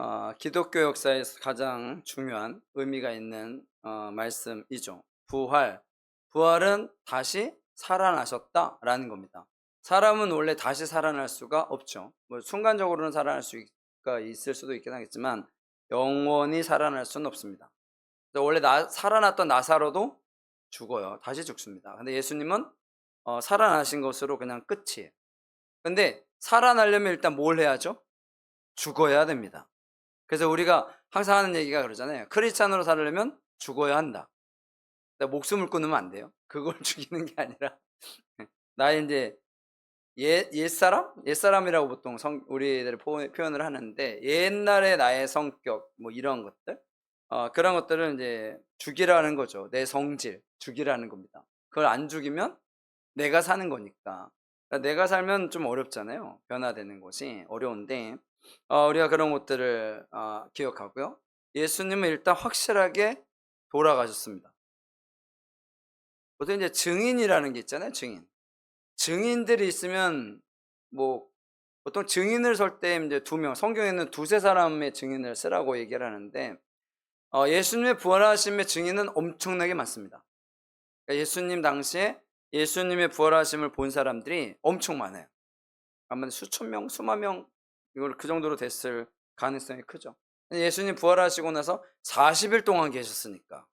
어, 기독교 역사에서 가장 중요한 의미가 있는 어, 말씀이죠. 부활. 부활은 다시 살아나셨다라는 겁니다. 사람은 원래 다시 살아날 수가 없죠. 뭐 순간적으로는 살아날 수가 있을 수도 있긴 하겠지만 영원히 살아날 수는 없습니다. 원래 나, 살아났던 나사로도 죽어요. 다시 죽습니다. 근데 예수님은 어, 살아나신 것으로 그냥 끝이에요. 근데 살아나려면 일단 뭘 해야죠? 죽어야 됩니다. 그래서 우리가 항상 하는 얘기가 그러잖아요. 크리스찬으로 살려면 죽어야 한다. 근데 목숨을 끊으면 안 돼요. 그걸 죽이는 게 아니라 나의 이제 옛, 옛사람? 옛사람이라고 보통 성, 우리들이 포- 표현을 하는데 옛날의 나의 성격 뭐 이런 것들 어, 그런 것들을 이제 죽이라는 거죠. 내 성질 죽이라는 겁니다. 그걸 안 죽이면 내가 사는 거니까. 그러니까 내가 살면 좀 어렵잖아요. 변화되는 것이 어려운데 어, 우리가 그런 것들을 어, 기억하고요. 예수님은 일단 확실하게 돌아가셨습니다. 보통 이제 증인이라는 게 있잖아요. 증인. 증인들이 있으면 뭐 보통 증인을 설 때 이제 두 명, 성경에는 두세 사람의 증인을 쓰라고 얘기를 하는데 어, 예수님의 부활하심의 증인은 엄청나게 많습니다. 그러니까 예수님 당시에 예수님의 부활하심을 본 사람들이 엄청 많아요. 아마 수천 명, 수만 명 이걸 그 정도로 됐을 가능성이 크죠. 예수님 부활하시고 나서 40일 동안 계셨으니까.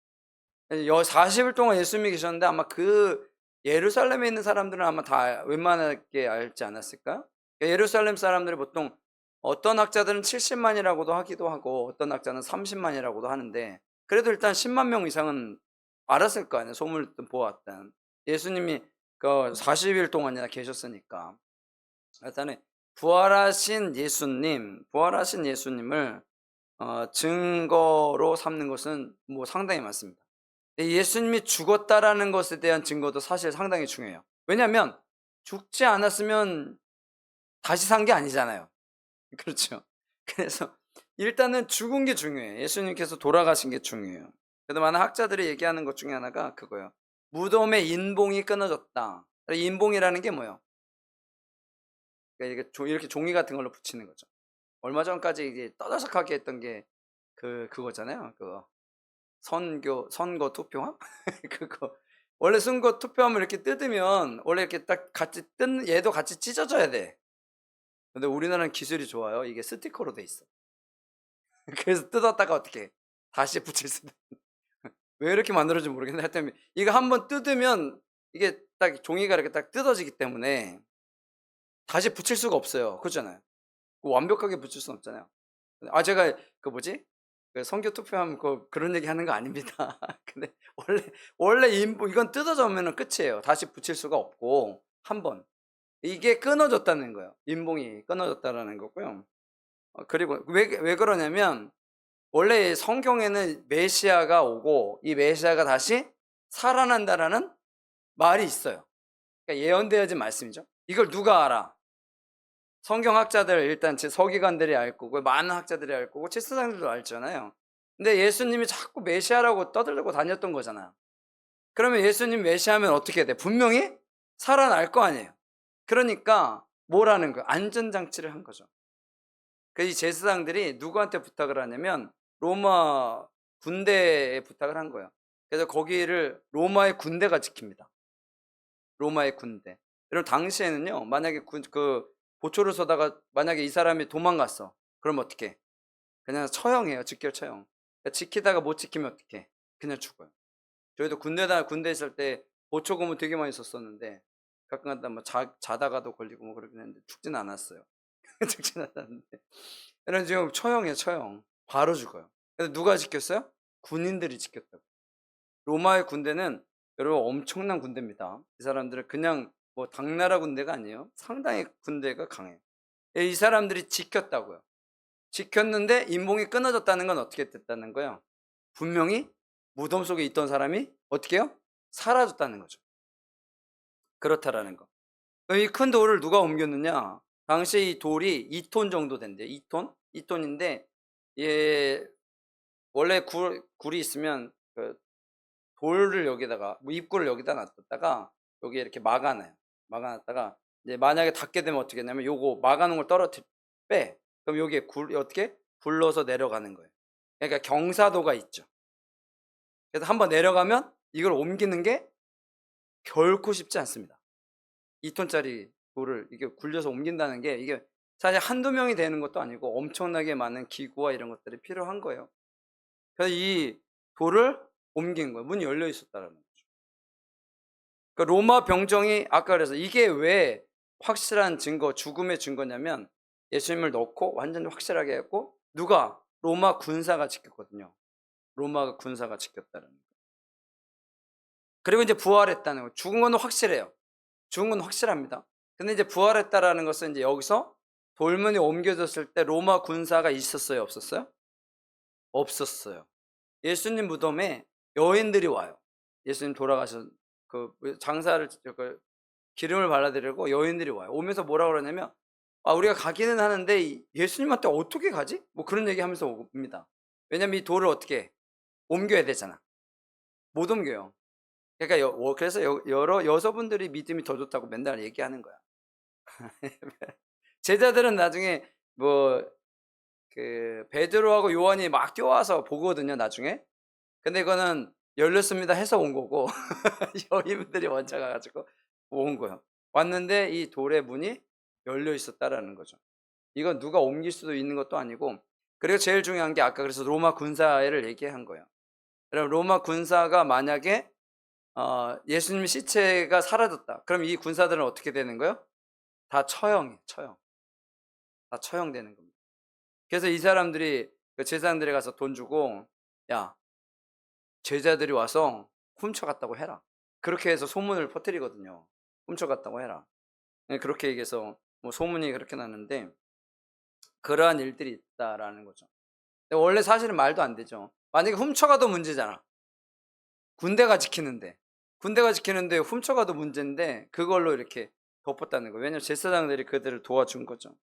40일 동안 예수님이 계셨는데 아마 그 예루살렘에 있는 사람들은 아마 다 웬만하게 알지 않았을까? 예루살렘 사람들이 보통 어떤 학자들은 70만이라고도 하기도 하고 어떤 학자는 30만이라고도 하는데 그래도 일단 10만 명 이상은 알았을 거 아니에요. 소문을 보았던. 예수님이 그 40일 동안이나 계셨으니까. 일단은 부활하신 예수님, 부활하신 예수님을 어, 증거로 삼는 것은 뭐 상당히 많습니다. 예수님이 죽었다라는 것에 대한 증거도 사실 상당히 중요해요. 왜냐하면 죽지 않았으면 다시 산 게 아니잖아요. 그렇죠. 그래서 일단은 죽은 게 중요해요. 예수님께서 돌아가신 게 중요해요. 그래도 많은 학자들이 얘기하는 것 중에 하나가 그거예요. 무덤의 인봉이 끊어졌다. 인봉이라는 게 뭐예요? 그러니까 이게 조- 이렇게 종이 같은 걸로 붙이는 거죠. 얼마 전까지 이게 떠들썩하게 했던 게 그 그거잖아요. 그거 선교 선거 투표함 그거 원래 선거 투표함을 이렇게 뜯으면 원래 이렇게 딱 같이 뜯는 얘도 같이 찢어져야 돼. 근데 우리나라는 기술이 좋아요. 이게 스티커로 돼 있어. 그래서 뜯었다가 어떻게 다시 붙일 수도 왜 이렇게 만들어진지 모르겠는데 하여튼 이거 한번 뜯으면 이게 딱 종이가 이렇게 딱 뜯어지기 때문에 다시 붙일 수가 없어요. 그렇잖아요. 그 완벽하게 붙일 수는 없잖아요. 아 제가 그 뭐지? 그 선교 투표하면 그 그런 얘기 하는 거 아닙니다. 근데 원래 원래 이건 뜯어져면은 끝이에요. 다시 붙일 수가 없고 한 번. 이게 끊어졌다는 거예요. 인봉이 끊어졌다라는 거고요. 어, 그리고 왜, 왜 그러냐면 원래 성경에는 메시아가 오고 이 메시아가 다시 살아난다라는 말이 있어요. 그러니까 예언되어진 말씀이죠. 이걸 누가 알아? 성경학자들 일단 제 서기관들이 알 거고 많은 학자들이 알 거고 제사장들도 알잖아요. 근데 예수님이 자꾸 메시아라고 떠들고 다녔던 거잖아. 그러면 예수님 메시아면 어떻게 돼? 분명히 살아날 거 아니에요. 그러니까 뭐라는 거예요? 안전장치를 한 거죠. 그이 제사장들이 누구한테 부탁을 하냐면 로마 군대에 부탁을 한 거예요. 그래서 거기를 로마의 군대가 지킵니다. 로마의 군대. 여러분 당시에는요. 만약에 군, 그 보초를 쏘다가 만약에 이 사람이 도망갔어. 그럼 어떻게? 그냥 처형해요. 직결 처형. 그러니까 지키다가 못 지키면 어떻게? 그냥 죽어요. 저희도 군대다 군대 있을 때 보초금을 되게 많이 썼었는데 가끔가다 뭐 자, 자다가도 걸리고 뭐 그러긴 했는데 죽진 않았어요. 죽진 않았는데. 이런 지금 처형이에요. 처형. 바로 죽어요. 그래서 누가 지켰어요? 군인들이 지켰다고. 로마의 군대는 여러분 엄청난 군대입니다. 이 사람들은 그냥 뭐 당나라 군대가 아니에요. 상당히 군대가 강해요. 이 사람들이 지켰다고요. 지켰는데 인봉이 끊어졌다는 건 어떻게 됐다는 거예요? 분명히 무덤 속에 있던 사람이 어떻게 해요? 사라졌다는 거죠. 그렇다라는 거. 이 큰 돌을 누가 옮겼느냐? 당시 이 돌이 2톤 정도 된대요. 2톤? 2톤인데 예 원래 굴, 굴이 있으면 그 돌을 여기다가 뭐 입구를 여기다 놔뒀다가 여기 이렇게 막아놔요. 막아놨다가 이제 만약에 닿게 되면 어떻게 했냐면 요거 막아놓은 걸 떨어뜨 빼. 그럼 여기에 굴 어떻게 불러서 내려가는 거예요. 그러니까 경사도가 있죠. 그래서 한번 내려가면 이걸 옮기는 게 결코 쉽지 않습니다. 2톤짜리 돌을 이게 굴려서 옮긴다는 게 이게 사실 한두 명이 되는 것도 아니고 엄청나게 많은 기구와 이런 것들이 필요한 거예요. 그래서 이 돌을 옮긴 거예요. 문이 열려 있었다라는 거죠. 그러니까 로마 병정이 아까 그래서 이게 왜 확실한 증거, 죽음의 증거냐면 예수님을 넣고 완전히 확실하게 했고 누가 로마 군사가 지켰거든요. 로마 군사가 지켰다는 거. 그리고 이제 부활했다는 거. 죽은 건 확실해요. 죽은 건 확실합니다. 근데 이제 부활했다라는 것은 이제 여기서 돌문이 옮겨졌을 때 로마 군사가 있었어요, 없었어요? 없었어요. 예수님 무덤에 여인들이 와요. 예수님 돌아가신 그 장사를 그 기름을 발라드리고 여인들이 와요. 오면서 뭐라 그러냐면 아 우리가 가기는 하는데 이 예수님한테 어떻게 가지? 뭐 그런 얘기하면서 옵니다. 왜냐면 이 돌을 어떻게 옮겨야 되잖아. 못 옮겨요. 그러니까 여, 어, 그래서 여, 여러 여성분들이 믿음이 더 좋다고 맨날 얘기하는 거야. 제자들은 나중에 뭐 그 베드로하고 요한이 막 뛰어와서 보거든요, 나중에. 근데 이거는 열렸습니다 해서 온 거고 여인분들이 먼저 가가지고 온 거예요. 왔는데 이 돌의 문이 열려 있었다라는 거죠. 이건 누가 옮길 수도 있는 것도 아니고 그리고 제일 중요한 게 아까 그래서 로마 군사를 얘기한 거예요. 그럼 로마 군사가 만약에 어, 예수님 시체가 사라졌다. 그럼 이 군사들은 어떻게 되는 거예요? 다 처형이 처형. 다 처형되는 겁니다. 그래서 이 사람들이 그 제사장들에 가서 돈 주고 야 제자들이 와서 훔쳐갔다고 해라. 그렇게 해서 소문을 퍼뜨리거든요. 훔쳐갔다고 해라. 네, 그렇게 얘기해서 뭐 소문이 그렇게 나는데 그러한 일들이 있다라는 거죠. 원래 사실은 말도 안 되죠. 만약에 훔쳐가도 문제잖아. 군대가 지키는데 군대가 지키는데 훔쳐가도 문제인데 그걸로 이렇게 덮었다는 거예요. 왜냐면 제사장들이 그들을 도와준 거죠.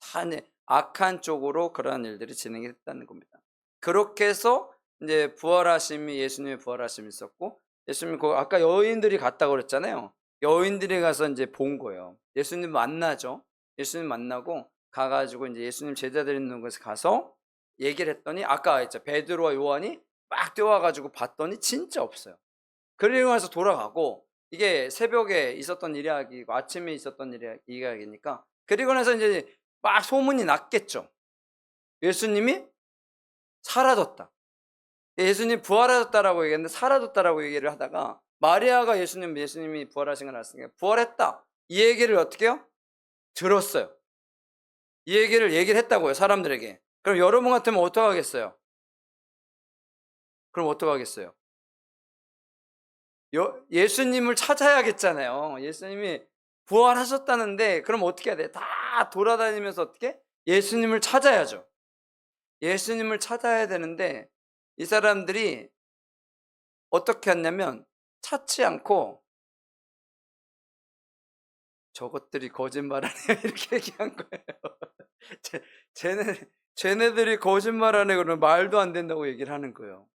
다 악한 쪽으로 그러한 일들이 진행이 됐다는 겁니다. 그렇게 해서 이제 부활하심이 예수님의 부활하심이 있었고 예수님 그 아까 여인들이 갔다고 그랬잖아요. 여인들이 가서 이제 본 거예요. 예수님 만나죠. 예수님 만나고 가가지고 이제 예수님 제자들 있는 곳에 가서 얘기를 했더니 아까 했죠. 베드로와 요한이 막 뛰어와가지고 봤더니 진짜 없어요. 그리고 나서 돌아가고 이게 새벽에 있었던 이야기고 아침에 있었던 이야- 이야기니까 그리고 나서 이제 막 소문이 났겠죠. 예수님이 사라졌다. 예수님 부활하셨다라고 얘기했는데 사라졌다라고 얘기를 하다가 마리아가 예수님 예수님이 부활하신 걸 알았으니까 부활했다. 이 얘기를 어떻게 해요? 들었어요. 이 얘기를 얘기를 했다고요, 사람들에게. 그럼 여러분 같으면 어떡 하겠어요? 그럼 어떡 하겠어요? 여- 예수님을 찾아야겠잖아요. 예수님이 부활하셨다는데 그럼 어떻게 해야 돼? 다 돌아다니면서 어떻게? 예수님을 찾아야죠. 예수님을 찾아야 되는데 이 사람들이 어떻게 했냐면 찾지 않고 저것들이 거짓말하네 이렇게 얘기한 거예요. 쟤, 쟤네 쟤네들이 거짓말하네 그러면 말도 안 된다고 얘기를 하는 거예요.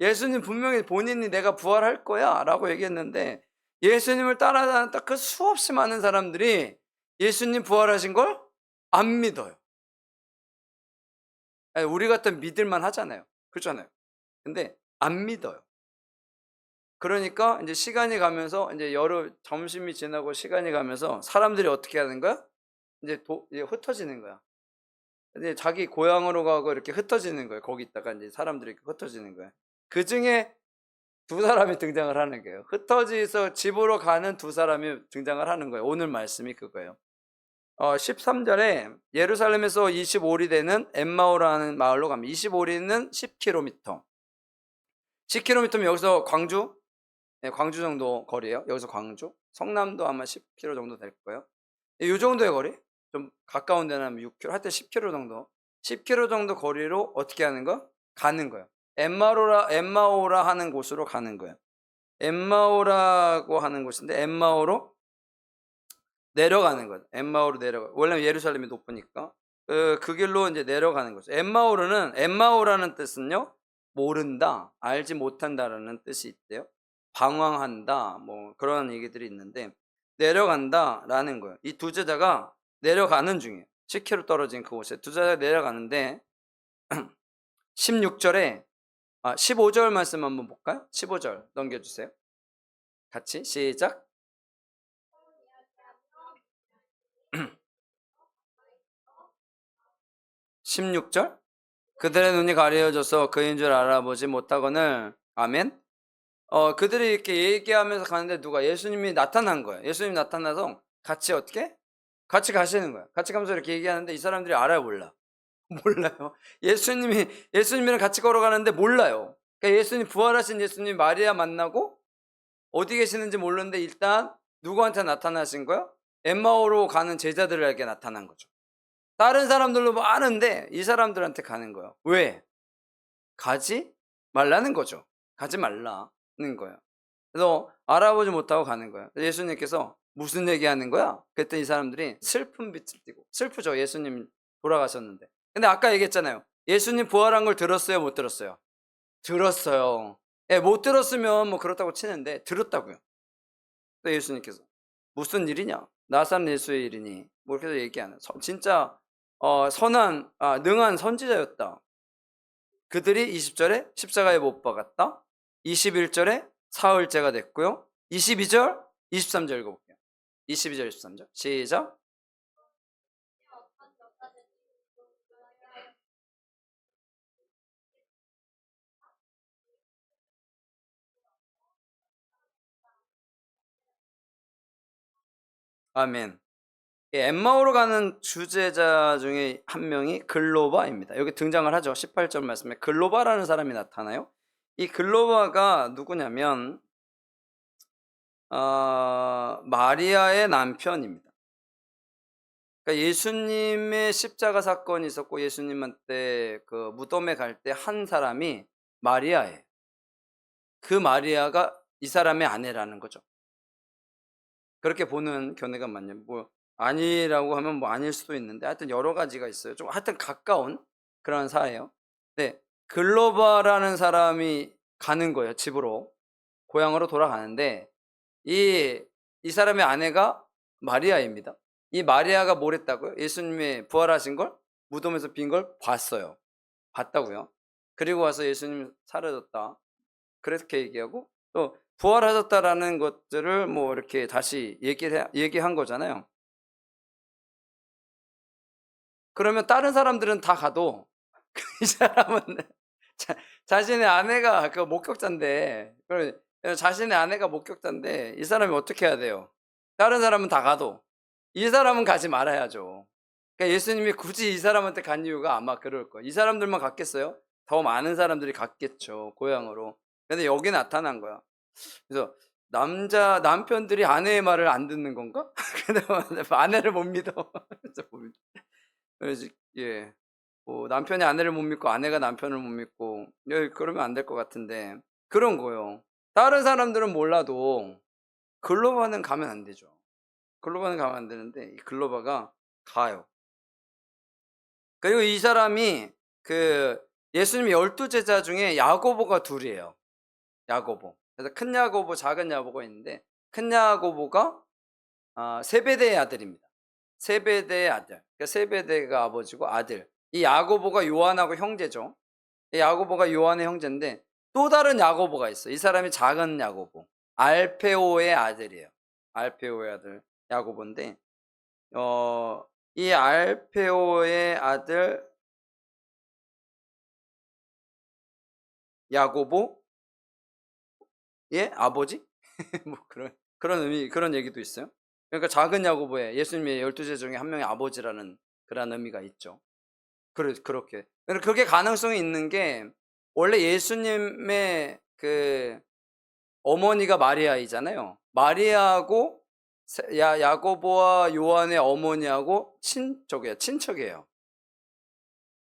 예수님 분명히 본인이 내가 부활할 거야 라고 얘기했는데 예수님을 따라다녔다 그 수없이 많은 사람들이 예수님 부활하신 걸 안 믿어요. 우리 같은 믿을만 하잖아요. 그렇잖아요. 근데 안 믿어요. 그러니까 이제 시간이 가면서 이제 여러 점심이 지나고 시간이 가면서 사람들이 어떻게 하는 거야? 이제, 도, 이제 흩어지는 거야. 이제 자기 고향으로 가고 이렇게 흩어지는 거예요. 거기 있다가 이제 사람들이 흩어지는 거야. 그 중에 두 사람이 등장을 하는 거예요. 흩어져서 집으로 가는 두 사람이 등장을 하는 거예요. 오늘 말씀이 그거예요. 어, 13절에 예루살렘에서 25리 되는 엠마오라는 마을로 가면 25리는 10km. 10km면 여기서 광주, 네, 광주 정도 거리예요. 여기서 광주, 성남도 아마 10km 정도 될 거예요. 이 정도의 거리, 좀 가까운 데는 하면 6km, 하여튼 10km 정도. 10km 정도 거리로 어떻게 하는 거? 가는 거예요. 엠마오라, 엠마오라 하는 곳으로 가는 거예요. 엠마오라고 하는 곳인데 엠마오로 내려가는 거죠. 엠마오로 내려가. 원래 예루살렘이 높으니까 그, 그 길로 이제 내려가는 거죠. 엠마오르는 엠마오라는 뜻은요 모른다, 알지 못한다라는 뜻이 있대요. 방황한다, 뭐 그런 얘기들이 있는데 내려간다라는 거예요. 이 두 제자가 내려가는 중이에요. 10km 떨어진 그곳에 두 제자가 내려가는데 16절에 아, 15절 말씀 한번 볼까요? 15절 넘겨주세요. 같이 시작. 16절 그들의 눈이 가려져서 그인 줄 알아보지 못하거늘 아멘. 어 그들이 이렇게 얘기하면서 가는데 누가 예수님이 나타난 거예요. 예수님 나타나서 같이 어떻게? 같이 가시는 거예요. 같이 가면서 이렇게 얘기하는데 이 사람들이 알아요, 몰라? 몰라요. 예수님이 예수님이랑 같이 걸어가는데 몰라요. 그러니까 예수님 부활하신 예수님 마리아 만나고 어디 계시는지 모르는데 일단 누구한테 나타나신 거예요? 엠마오로 가는 제자들에게 나타난 거죠. 다른 사람들도 많은데 이 사람들한테 가는 거예요. 왜? 가지 말라는 거죠. 가지 말라는 거예요. 그래서 알아보지 못하고 가는 거예요. 예수님께서 무슨 얘기하는 거야? 그때 이 사람들이 슬픈 빛을 띠고 슬프죠. 예수님 돌아가셨는데. 근데 아까 얘기했잖아요. 예수님 부활한 걸 들었어요, 못 들었어요? 들었어요. 예, 못 들었으면 뭐 그렇다고 치는데 들었다고요. 또 예수님께서 무슨 일이냐? 나사렛 예수의 일이니 뭐 이렇게 얘기하는 서- 진짜 어, 선한 아, 능한 선지자였다. 그들이 20절에 십자가에 못 박았다. 21절에 사흘째가 됐고요. 22절, 23절 읽어볼게요. 22절, 23절 시작. 아멘. 이 엠마오로 가는 주제자 중에 한 명이 글로바입니다. 여기 등장을 하죠. 18절 말씀에 글로바라는 사람이 나타나요. 이 글로바가 누구냐면 어, 마리아의 남편입니다. 그러니까 예수님의 십자가 사건이 있었고 예수님한테 그 무덤에 갈 때 한 사람이 마리아예요. 그 마리아가 이 사람의 아내라는 거죠. 그렇게 보는 견해가 많냐. 뭐 아니라고 하면 뭐 아닐 수도 있는데 하여튼 여러 가지가 있어요. 좀 하여튼 가까운 그런 사이예요. 네. 글로바라는 사람이 가는 거예요. 집으로. 고향으로 돌아가는데 이, 이 사람의 아내가 마리아입니다. 이 마리아가 뭘 했다고요? 예수님의 부활하신 걸 무덤에서 빈 걸 봤어요. 봤다고요. 그리고 와서 예수님 사라졌다. 그렇게 얘기하고 또 부활하셨다라는 것들을 뭐 이렇게 다시 얘기를 해- 얘기한 거잖아요. 그러면 다른 사람들은 다 가도 이 사람은 자, 자신의 아내가 그 목격자인데 자신의 아내가 목격자인데 이 사람이 어떻게 해야 돼요? 다른 사람은 다 가도 이 사람은 가지 말아야죠. 그러니까 예수님이 굳이 이 사람한테 간 이유가 아마 그럴 거예요. 이 사람들만 갔겠어요? 더 많은 사람들이 갔겠죠 고향으로. 근데 여기 나타난 거야. 그래서 남자 남편들이 아내의 말을 안 듣는 건가? 근데 아내를 못 믿어. 예. 뭐 남편이 아내를 못 믿고 아내가 남편을 못 믿고 예, 그러면 안 될 것 같은데 그런 거요. 다른 사람들은 몰라도 글로바는 가면 안 되죠. 글로바는 가면 안 되는데 이 글로바가 가요. 그리고 이 사람이 그 예수님 열두 제자 중에 야고보가 둘이에요. 야고보. 그래서 큰 야고보, 작은 야고보가 있는데 큰 야고보가 아, 세베대의 아들입니다. 세베대의 아들. 그러니까 세베대가 아버지고 아들. 이 야고보가 요한하고 형제죠. 이 야고보가 요한의 형제인데 또 다른 야고보가 있어. 이 사람이 작은 야고보. 알페오의 아들이에요. 알페오의 아들 야고보인데 어, 이 알페오의 아들 야고보 예 아버지 뭐 그런 그런 의미 그런 얘기도 있어요. 그러니까 작은 야고보의 예수님의 열두 제 중에 한 명의 아버지라는 그런 의미가 있죠. 그래 그렇게 그러니까 그게 가능성이 있는 게 원래 예수님의 그 어머니가 마리아이잖아요. 마리아하고 세- 야 야고보와 요한의 어머니하고 친족이에요. 친척이에요.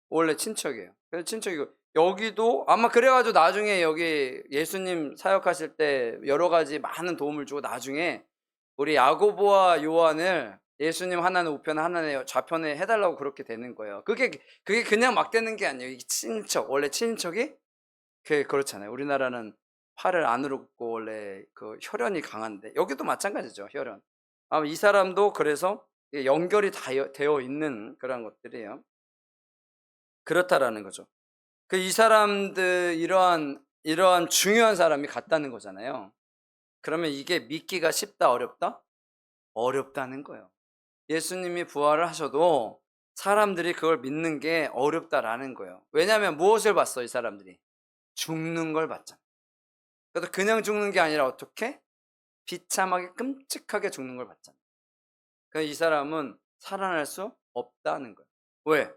원래 친척이에요. 그래서 친척이고 여기도 아마 그래가지고 나중에 여기 예수님 사역하실 때 여러 가지 많은 도움을 주고 나중에 우리 야고보와 요한을 예수님 하나는 우편 하나는 좌편에 해달라고 그렇게 되는 거예요. 그게 그게 그냥 막 되는 게 아니에요. 친척 원래 친척이 그 그렇잖아요. 우리나라는 팔을 안으로 굽고 원래 그 혈연이 강한데 여기도 마찬가지죠. 혈연. 아마 이 사람도 그래서 연결이 다 되어 있는 그런 것들이에요. 그렇다라는 거죠. 그 이 사람들 이러한 이러한 중요한 사람이 갔다는 거잖아요. 그러면 이게 믿기가 쉽다 어렵다? 어렵다는 거예요. 예수님이 부활을 하셔도 사람들이 그걸 믿는 게 어렵다라는 거예요. 왜냐하면 무엇을 봤어 이 사람들이? 죽는 걸 봤잖아. 그래도 그냥 죽는 게 아니라 어떻게? 비참하게 끔찍하게 죽는 걸 봤잖아. 그이 사람은 살아날 수 없다는 거예요. 왜?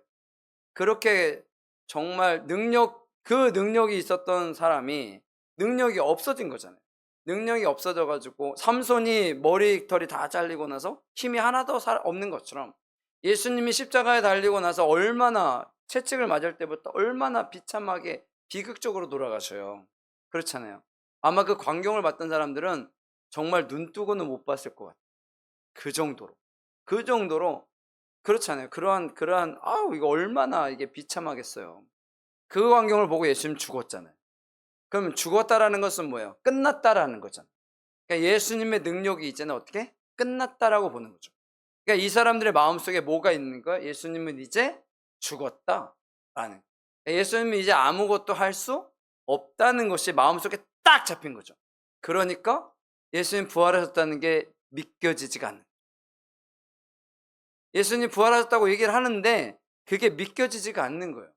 그렇게 정말 능력 그 능력이 있었던 사람이 능력이 없어진 거잖아요. 능력이 없어져 가지고 삼손이 머리털이 다 잘리고 나서 힘이 하나도 살- 없는 것처럼 예수님이 십자가에 달리고 나서 얼마나 채찍을 맞을 때부터 얼마나 비참하게 비극적으로 돌아가셔요. 그렇잖아요. 아마 그 광경을 봤던 사람들은 정말 눈 뜨고는 못 봤을 것 같아요. 그 정도로. 그 정도로 그렇잖아요. 그러한 그러한 아우 이거 얼마나 이게 비참하겠어요. 그 광경을 보고 예수님 죽었잖아요. 그러면 죽었다라는 것은 뭐예요? 끝났다라는 거잖아요. 그러니까 예수님의 능력이 이제는 어떻게 끝났다라고 보는 거죠. 그러니까 이 사람들의 마음속에 뭐가 있는 거야? 예수님은 이제 죽었다라는. 그러니까 예수님은 이제 아무것도 할 수 없다는 것이 마음속에 딱 잡힌 거죠. 그러니까 예수님 부활하셨다는 게 믿겨지지가 않는. 예수님 부활하셨다고 얘기를 하는데 그게 믿겨지지가 않는 거예요.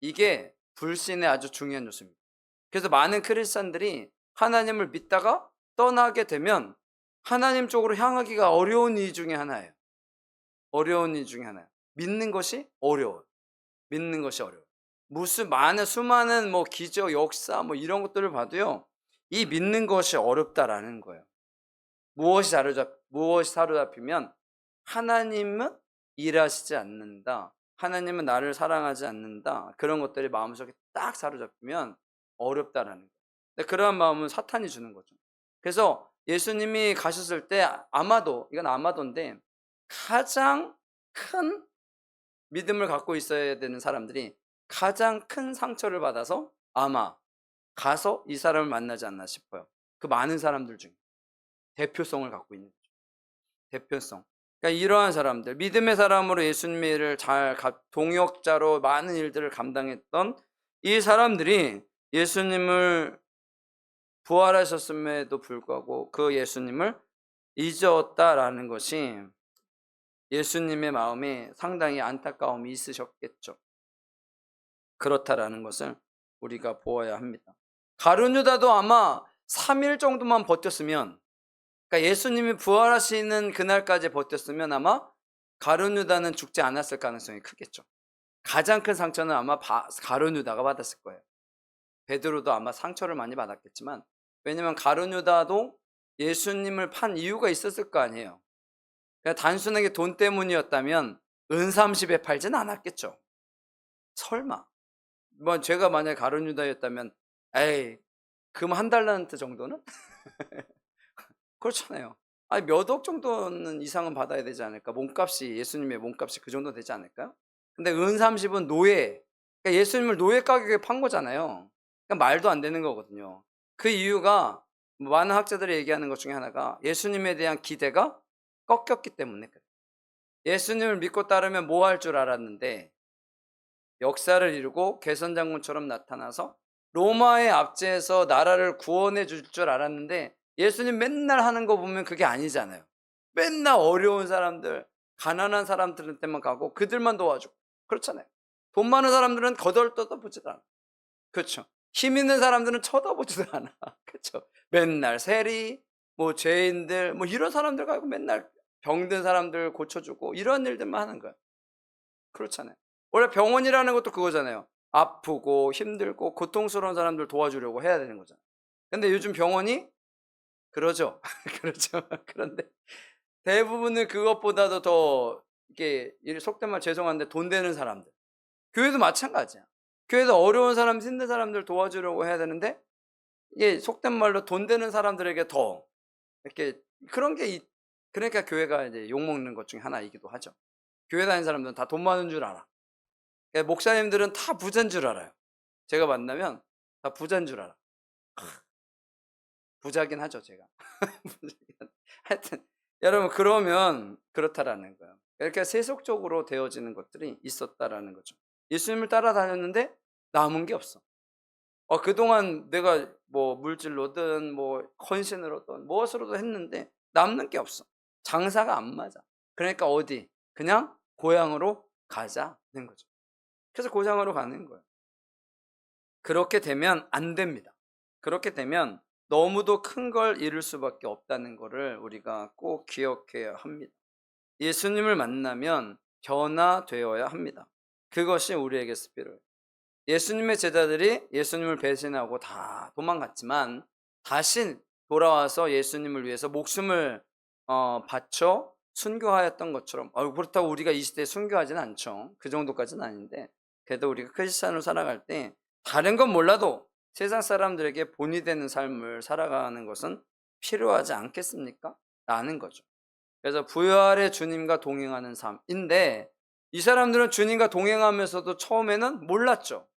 이게 불신의 아주 중요한 요소입니다. 그래서 많은 크리스천들이 하나님을 믿다가 떠나게 되면 하나님 쪽으로 향하기가 어려운 이유 중에 하나예요. 어려운 이유 중에 하나예요. 믿는 것이 어려워요. 믿는 것이 어려워요. 무슨 많은 수많은 뭐 기적, 역사 뭐 이런 것들을 봐도요. 이 믿는 것이 어렵다라는 거예요. 무엇이 사로잡 무엇이 사로잡히면 하나님은 일하시지 않는다. 하나님은 나를 사랑하지 않는다. 그런 것들이 마음속에 딱 사로잡히면 어렵다라는 거예요. 근데 그러한 마음은 사탄이 주는 거죠. 그래서 예수님이 가셨을 때 아마도 이건 아마도인데 가장 큰 믿음을 갖고 있어야 되는 사람들이 가장 큰 상처를 받아서 아마 가서 이 사람을 만나지 않나 싶어요. 그 많은 사람들 중에 대표성을 갖고 있는 거죠. 대표성. 그러니까 이러한 사람들, 믿음의 사람으로 예수님의 일을 잘 가- 동역자로 많은 일들을 감당했던 이 사람들이 예수님을 부활하셨음에도 불구하고 그 예수님을 잊었다라는 것이 예수님의 마음에 상당히 안타까움이 있으셨겠죠. 그렇다라는 것을 우리가 보아야 합니다. 가룟유다도 아마 3일 정도만 버텼으면 그러니까 예수님이 부활하시는 그날까지 버텼으면 아마 가룟유다는 죽지 않았을 가능성이 크겠죠. 가장 큰 상처는 아마 바- 가룟유다가 받았을 거예요. 베드로도 아마 상처를 많이 받았겠지만 왜냐면 가룟유다도 예수님을 판 이유가 있었을 거 아니에요. 그냥 단순하게 돈 때문이었다면 은 30에 팔진 않았겠죠. 설마. 뭐 제가 만약에 가룟유다였다면 에이 금 한 달란트 정도는 그렇잖아요. 아니 몇 억 정도는 이상은 받아야 되지 않을까? 몸값이 예수님의 몸값이 그 정도 되지 않을까요? 근데 은 30은 노예. 그러니까 예수님을 노예 가격에 판 거잖아요. 그러니까 말도 안 되는 거거든요. 그 이유가 뭐 많은 학자들이 얘기하는 것 중에 하나가 예수님에 대한 기대가 꺾였기 때문에. 예수님을 믿고 따르면 뭐 할 줄 알았는데 역사를 이루고 개선 장군처럼 나타나서 로마의 압제에서 나라를 구원해 줄 줄 알았는데 예수님 맨날 하는 거 보면 그게 아니잖아요. 맨날 어려운 사람들, 가난한 사람들한테만 가고 그들만 도와주고 그렇잖아요. 돈 많은 사람들은 거덜떠도 보지도 않아. 그렇죠. 힘 있는 사람들은 쳐다보지도 않아. 그렇죠. 맨날 세리, 뭐 죄인들, 뭐 이런 사람들 가고 맨날 병든 사람들 고쳐주고 이런 일들만 하는 거야. 그렇잖아요. 원래 병원이라는 것도 그거잖아요. 아프고 힘들고 고통스러운 사람들 도와주려고 해야 되는 거잖아요. 근데 요즘 병원이 그러죠. 그렇죠. 그런데 대부분은 그것보다도 더 이게 이 속된 말 죄송한데 돈 되는 사람들. 교회도 마찬가지야. 교회도 어려운 사람, 힘든 사람들 도와주려고 해야 되는데 이게 속된 말로 돈 되는 사람들에게 더 이렇게 그런 게 있- 그러니까 교회가 이제 욕 먹는 것 중에 하나이기도 하죠. 교회 다니는 사람들은 다 돈 많은 줄 알아. 그러니까 목사님들은 다 부자인 줄 알아요. 제가 만나면 다 부자인 줄 알아. 부자긴 하죠, 제가. 하여튼 여러분 그러면 그렇다라는 거예요. 이렇게 세속적으로 되어지는 것들이 있었다라는 거죠. 예수님을 따라다녔는데 남은 게 없어. 어, 그동안 내가 뭐 물질로든 뭐 헌신으로든 무엇으로도 했는데 남는 게 없어. 장사가 안 맞아. 그러니까 어디? 그냥 고향으로 가자는 거죠. 그래서 고향으로 가는 거예요. 그렇게 되면 안 됩니다. 그렇게 되면 너무도 큰걸 이룰 수밖에 없다는 것을 우리가 꼭 기억해야 합니다. 예수님을 만나면 변화되어야 합니다. 그것이 우리에게서 필요해요. 예수님의 제자들이 예수님을 배신하고 다 도망갔지만 다시 돌아와서 예수님을 위해서 목숨을 어, 바쳐 순교하였던 것처럼 어, 그렇다고 우리가 이 시대에 순교하지는 않죠. 그 정도까지는 아닌데 그래도 우리가 크리스찬으로 살아갈 때 다른 건 몰라도 세상 사람들에게 본이 되는 삶을 살아가는 것은 필요하지 않겠습니까? 라는 거죠. 그래서 부활의 주님과 동행하는 삶인데 이 사람들은 주님과 동행하면서도 처음에는 몰랐죠.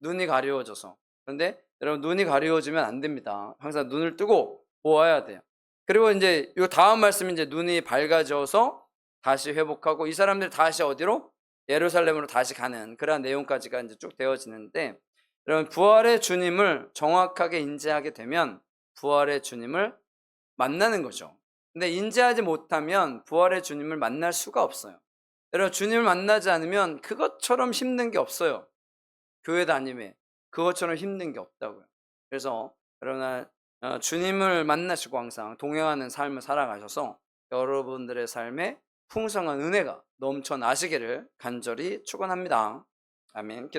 눈이 가려워져서. 그런데 여러분 눈이 가려워지면 안 됩니다. 항상 눈을 뜨고 보아야 돼요. 그리고 이제 이 다음 말씀이 이제 눈이 밝아져서 다시 회복하고 이 사람들이 다시 어디로? 예루살렘으로 다시 가는 그러한 내용까지가 이제 쭉 되어지는데 여러분 부활의 주님을 정확하게 인지하게 되면 부활의 주님을 만나는 거죠. 근데 인지하지 못하면 부활의 주님을 만날 수가 없어요. 여러분 주님을 만나지 않으면 그것처럼 힘든 게 없어요. 교회 다님에 그것처럼 힘든 게 없다고요. 그래서 여러분 어, 주님을 만나시고 항상 동행하는 삶을 살아가셔서 여러분들의 삶에 풍성한 은혜가 넘쳐나시기를 간절히 축원합니다. 아멘.